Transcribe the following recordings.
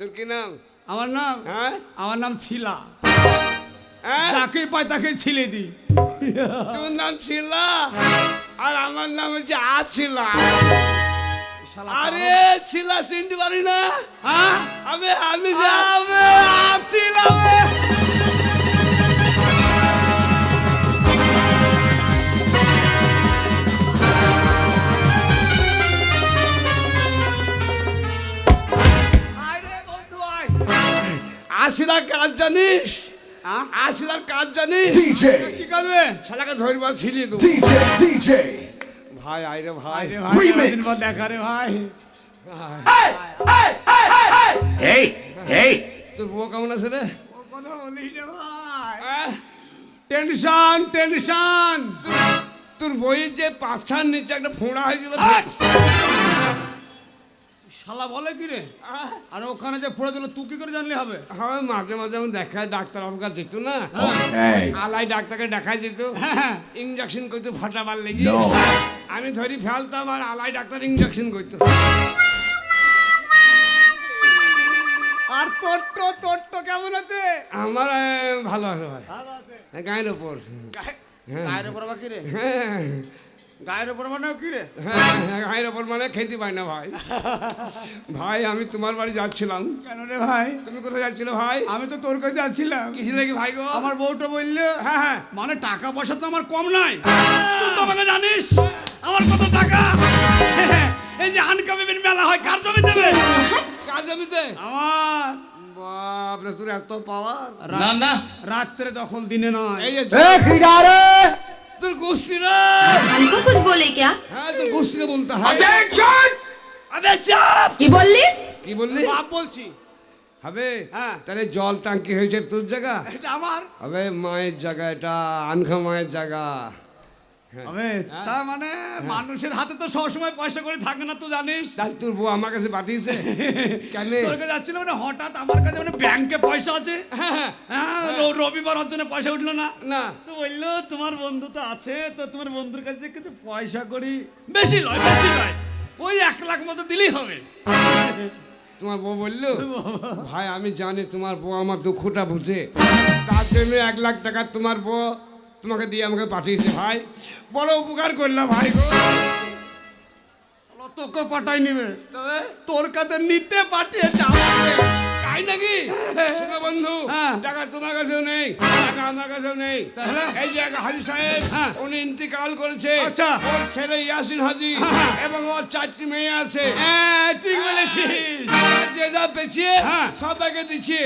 তোর কি নাম? আমার নাম? হ্যাঁ? আমার নাম ছিলা। হ্যাঁ? যাকে পাই তাকে ছিলে দি তোর নাম ছিলা? আর আমার নাম হচ্ছে আছিলা আরে ছিলা সিন্ডি পারি না? হ্যাঁ? আছিলা কাজ জানিস? আছিলার কাজ জানিস? কি করবে? শালাকে ধরবার ছিলি তো. ভাই আইরে ভাই। দেখা রে ভাই। এই এই তোর বউ কেমন আছে রে? ও কথা বলিস রে ভাই। Tension tension. তোর বইয়ের যে পাছার নিচে একটা ফোঁড়া হয়েছিল শালা বলে কি রে আর ওখানে যে পড়ে দিল তুই কি করে জানলে হবে? হ্যাঁ মাঝে মাঝে আমি দেখাই ডাক্তার আমার কাছে যেত না? আলাই ডাক্তারকে দেখাই যেত। হ্যাঁ ইঞ্জেকশন করতো ফাটাবার লেগে। আমি ধরি ফেলতাম আর আলাই ডাক্তার ইঞ্জেকশন করতো। আর তোর তো তোর তো কেমন আছে? আমার ভালো আছে ভাই। ভালো আছে। হ্যাঁ, গায়ের ওপর। গায়ের উপর আবার কি রে? হ্যাঁ। গায়ের উপর মানে কি রে? হ্যাঁ, গায়ের ওপর মানে খেতে পাই না ভাই। ভাই আমি তোমার বাড়ি যাচ্ছিলাম। কেন রে ভাই? তুমি কোথায় যাচ্ছিলে ভাই? আমি তো তোর কাছে যাচ্ছিলাম। কিসে লেগে ভাই গো? আমার বউটা বললে হ্যাঁ হ্যাঁ। মানে টাকা পয়সা তো আমার কম নাই। তুই তো আমাকে জানিস আমার কত টাকা? এই যে আনকামিবিন মেলা হয় কার জমি দেবে কাজ জমিতে? আমার। বাপরে তোর এত পাওয়ার না না। রাত্রে দখল দিনে নয়। এই যে তোর গোষ্ঠী রে हमको कुछ बोले क्या হ্যাঁ তোর গোষ্ঠীকে বলতে হয় আবে চাপ কি বললিস কি বললি বাপ বলছি হবে হ্যাঁ। তাহলে জল টাঙ্কি হয়েছে তোর জায়গা এটা আমার হবে মায়ের জায়গা এটা আনখা মায়ের জায়গা হবে তার মানে মানুষের হাতে তো সবসময় পয়সা করে থাকে না তুই জানিস? তোর বউ আমার কাছে পাঠিয়েছে। কেন? তোর কাছে যাচ্ছিল মানে হঠাৎ আমার কাছে মানে ব্যাংকে পয়সা আছে। হ্যাঁ রবিবার পয়সা উঠল না। না। তো বলল তোমার বন্ধু তো আছে তো তোমার বন্ধুর কাছে কিছু পয়সা করি। বেশি নয় বেশি নয় ওই এক লাখ মতো দিলেই হবে। তোমার বউ বলল। ভাই আমি জানি তোমার বউ আমার দুঃখটা বুঝে। তার জন্য এক লাখ টাকা তোমার বউ তোমাকে দিয়ে আমাকে পাঠিয়েছে ভাই। বড় উপকার করলাম ভাই গো। তোকে পাঠাই নিবে। তবে? তোর কাছে নিতে পাঠিয়েছে আমাকে। তাই নাকি? শোনো বন্ধু হ্যাঁ। টাকা তোমার কাছেও নেই টাকা আমার কাছেও নেই। এই যে হাজি সাহেব হ্যাঁ। উনি ইন্তিকাল করেছে। আচ্ছা। ওর ছেলে ইয়াসিন হাজি হ্যাঁ। এবং ওর চারটি মেয়ে আছে। হ্যাঁ ঠিক বলেছিস। যে যা পেছিয়ে হ্যাঁ। সবাইকে দিচ্ছি।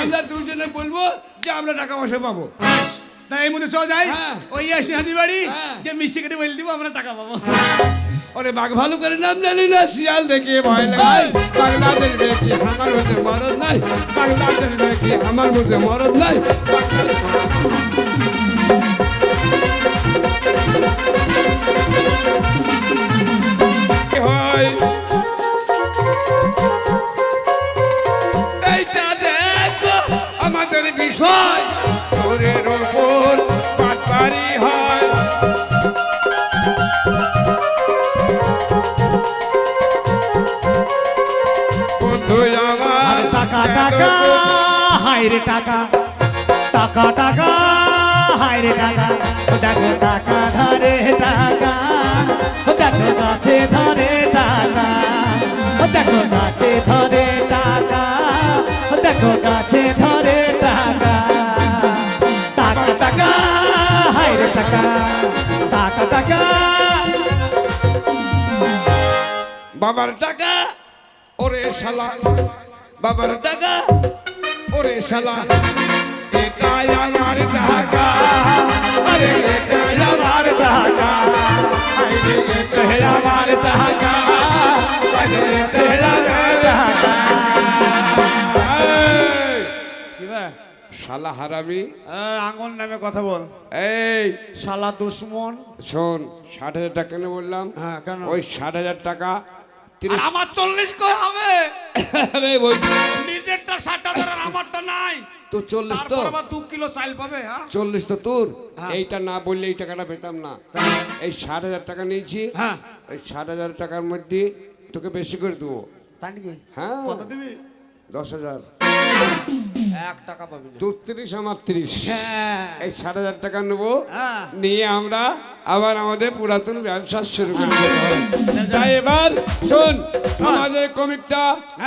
আমরা দুজনে বলব যে আমরা টাকা পয়সা পাবো। এই মধ্যে চল যাই। হ্যাঁ। ওই আসি হাজি বাড়ি। হ্যাঁ। যে মিষ্টি কেটে বলে দিব আমরা টাকা পাবো। ওরে বাঘ ভালো করে নাম জানি না শিয়াল দেখে ভয় লাগাই বাংলাদেশ দেখি আমার মধ্যে মরদ নাই। বাংলাদেশ দেখি আমার মধ্যে মরদ নাই। এইটা দেখো আমাদের বিষয়। হয়। বন্ধু আমার টাকা টাকা হাইরে টাকা। টাকা টাকা হাইরে টাকা। দেখো টাকা ধরে টাকা। দেখো গাছে ধরে টাকা। দেখো গাছে ধরে টাকা। বাবার টাকা, ওরে শালা। বাবার টাকা, ওরে শালা। এটাই আমার টাকা। আরে এটাই আমার টাকা। আরে আমার টাকা। শালা হারামি। আঙুল নামে কথা বল। এই। শালা দুশ্মন। শোন ষাট হাজার টাকা কেন বললাম। হ্যাঁ, কেন? ওই ষাট হাজার টাকা আমার চল্লিশ কই হবে? নিজেরটা ষাট হাজার আমারটা নাই। তো চল্লিশ তো। দু কিলো চাল পাবে হ্যাঁ? চল্লিশ তো তোর। হ্যাঁ। এইটা না বললে এই টাকাটা পেতাম না। এই ষাট হাজার টাকা নিয়েছি। হ্যাঁ। এই ষাট হাজার টাকার মধ্যে তোকে বেশি করে দেবো। তাই নাকি? হ্যাঁ। কত দিবি? দশ হাজার। এক টাকা পাবি না। দু তিরিশ আমার তিরিশ। হ্যাঁ। এই ষাট হাজার টাকা নেব। হ্যাঁ। নিয়ে আমরা আবার আমাদের পুরাতন ব্যবসা শুরু করে তাই এবার শোন আমাদের কমিকটা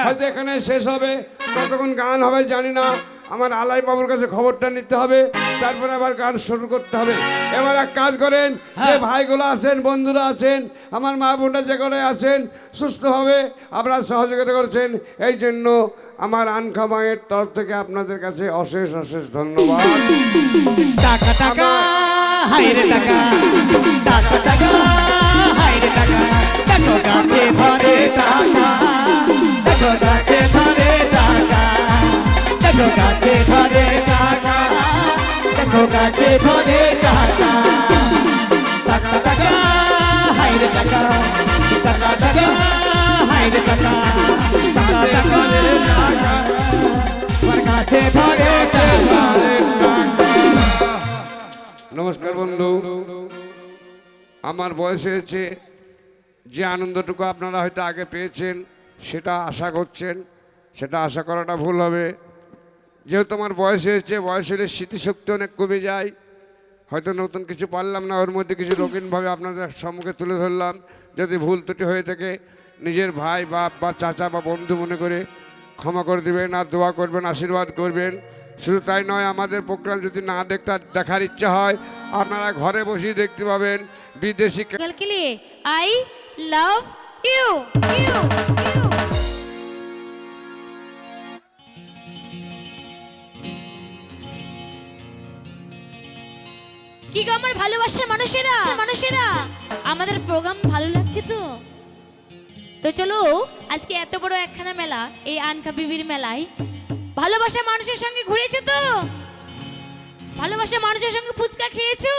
হয়তো এখানে শেষ হবে। কতক্ষণ গান হবে জানি না। আমার আলাই বাবুর কাছে খবরটা নিতে হবে। তারপরে আবার গান শুরু করতে হবে। এবার এক কাজ করেন যে ভাইগুলো আছেন বন্ধুরা আছেন আমার মা বোনরা যে করে আছেন সুস্থভাবে আপনারা সহযোগিতা করছেন এই জন্য আমার আনখা মায়ের তরফ থেকে আপনাদের কাছে অশেষ অশেষ ধন্যবাদ। টাকা টাকা হাইরে টাকা। টাকা টাকা হাইরে টাকা। দেখো গাছে ধরে টাকা। দেখো গাছে ধরে টাকা। নমস্কার বন্ধু। আমার বয়স হয়েছে, যে আনন্দটুকু আপনারা হয়তো আগে পেয়েছেন, সেটা আশা করছেন, সেটা আশা করাটা ভুল হবে। যেহেতু আমার বয়স হয়েছে বয়স হলে স্মৃতিশক্তি অনেক কমে যায়। হয়তো নতুন কিছু পারলাম না, ওর মধ্যে কিছু রঙিনভাবে আপনাদের সম্মুখে তুলে ধরলাম। যদি ভুল ত্রুটি হয়ে থাকে, নিজের ভাই, বাপ বা চাচা বা বন্ধু মনে করে ক্ষমা করে দেবেন আর দোয়া করবেন, আশীর্বাদ করবেন। শুধু তাই নয়, আমাদের প্রোগ্রাম যদি না দেখতে, দেখার ইচ্ছা হয়, আপনারা ঘরে বসেই দেখতে পাবেন বিদেশি আই লাভ ইউ কি গো আমার ভালোবাসার মানুষেরা? মানুষেরা? আমাদের প্রোগ্রাম ভালো লাগছে তো? তো চলো, আজকে এত বড় একখানা মেলা, এই আনকা বিবির মেলায়। ভালোবাসা মানুষের সঙ্গে ঘুরেছো তো? ভালোবাসা মানুষের সঙ্গে ফুচকা খেয়েছো?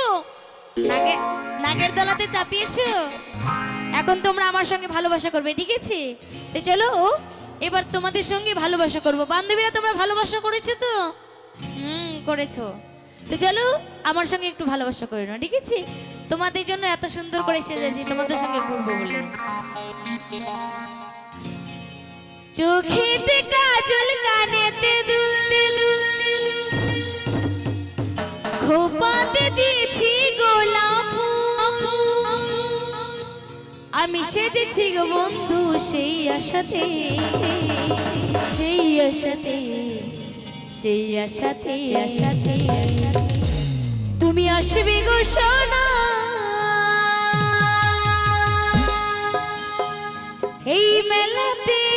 নাগে নাগের দলাতে চাপিয়েছো? এখন তোমরা আমার সঙ্গে ভালোবাসা করবে, ঠিক আছে? তো চলো, এবার তোমাদের সঙ্গে ভালোবাসা করব। বান্ধবীরা তোমরা ভালোবাসা করেছ তো? হুম, করেছ। তো চলো, আমার সঙ্গে একটু ভালোবাসা করে নাও, ঠিক আছে? তোমাদের জন্য এত সুন্দর করে সেজেছি, তোমাদের সঙ্গে ঘুরবো বলে। চোখেতে কাজল, কানেতে খোপাতে দিয়েছি গোলাপ আমি সেজেছি গো বন্ধু, সেই আশাতে সেই আশাতে সেই আশাতে আশাতে। তুমি আসবে গো সোনা এই মেলাতে